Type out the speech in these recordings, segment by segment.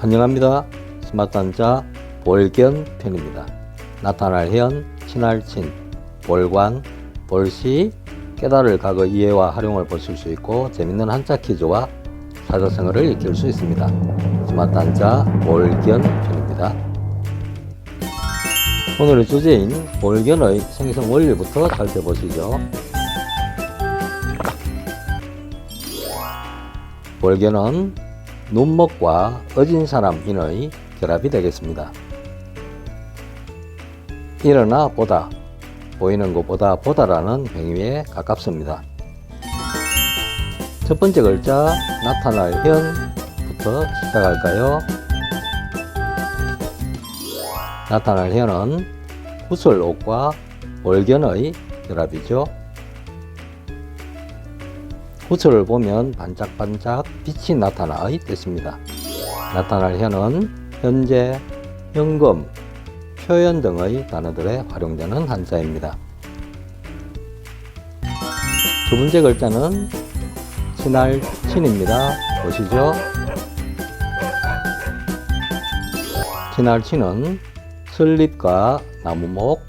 환영합니다. 스마트 한 자 볼견 편입니다. 나타날 현, 친할 친, 볼관, 볼시, 깨달을 각의 이해와 활용을 보실 수 있고 재밌는 한자 퀴즈와 사자성어를 익힐 수 있습니다. 스마트 한 자 볼견 편입니다. 오늘의 주제인 볼견의 생성 원리부터 살펴보시죠. 볼견은 눈먹과 어진 사람 인의 결합이 되겠습니다. 일어나 보다, 보이는 것보다 보다라는 행위에 가깝습니다. 첫 번째 글자 나타날 현부터 시작할까요? 나타날 현은 구슬옷과 볼견의 결합이죠. 구슬을 보면 반짝반짝 빛이 나타나의 뜻입니다. 나타날 현은 현재, 현금, 표현 등의 단어들에 활용되는 한자입니다. 두 번째 글자는 친할 친입니다. 보시죠. 친할 친은 설립과 나무목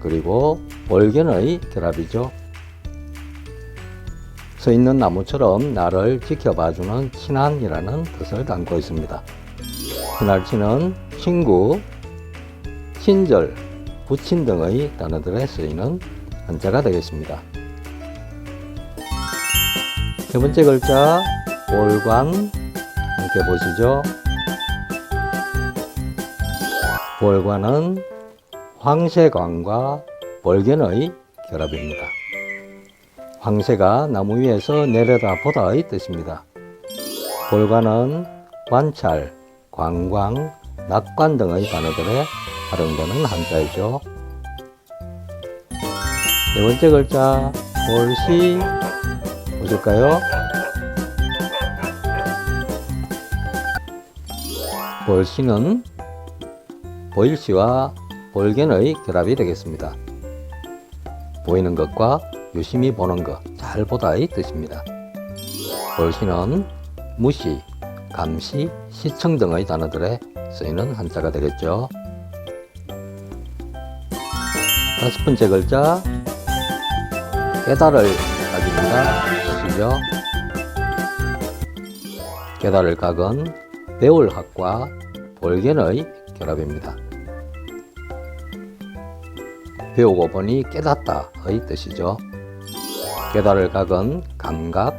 그리고 월견의 결합이죠. 서 있는 나무처럼 나를 지켜봐주는 친한이라는 뜻을 담고 있습니다. 친할친은 친구, 친절, 부친 등의 단어들에 쓰이는 한자가 되겠습니다. 세 번째 글자 볼관 함께 보시죠. 볼관은 황새관과 볼견의 결합입니다. 황새가 나무 위에서 내려다 보다의 뜻입니다. 볼관은 관찰, 관광, 낙관 등의 단어들에 활용되는 한자이죠. 네 번째 글자 볼시 보실까요? 볼시는 보일시와 볼견의 결합이 되겠습니다. 보이는 것과 유심히 보는 것, 잘 보다의 뜻입니다. 볼시는 무시, 감시, 시청 등의 단어들에 쓰이는 한자가 되겠죠. 다섯 번째 글자 깨달을 각입니다. 보시죠. 깨달을 각은 배울 학과 볼견의 결합입니다. 배우고 보니 깨닫다의 뜻이죠. 깨달을 각은 감각,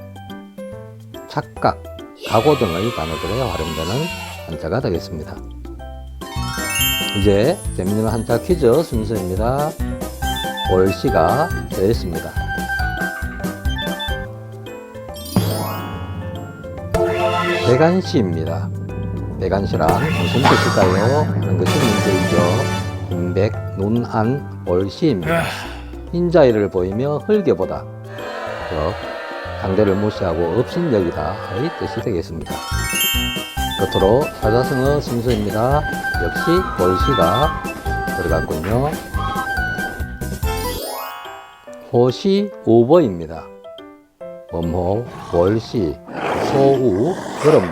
착각, 각오 등의 단어들에 활용되는 한자가 되겠습니다. 이제 재밌는 한자 퀴즈 순서입니다. 볼시가 되었습니다. 배간시입니다. 배간시란 무슨 뜻일까요? 하는 것이 문제이죠. 흰백, 눈안, 볼시입니다. 흰자위를 보이며 흘겨보다. 즉, 상대를 무시하고 업신여기다의 뜻이 되겠습니다. 끝으로 사자성어 순서입니다. 역시 볼시가 들어갔군요. 호시 우버입니다. 범호, 볼시, 소우, 그럼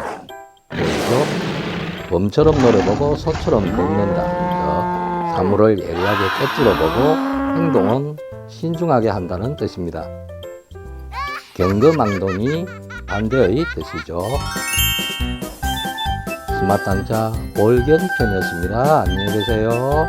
보이죠? 범처럼 노려보고 소처럼 보이는다. 사물을 예리하게 꿰뚫어보고 행동은 신중하게 한다는 뜻입니다. 경거망동이 반대의 뜻이죠. 스마트 한자 볼견 편이었습니다. 안녕히 계세요.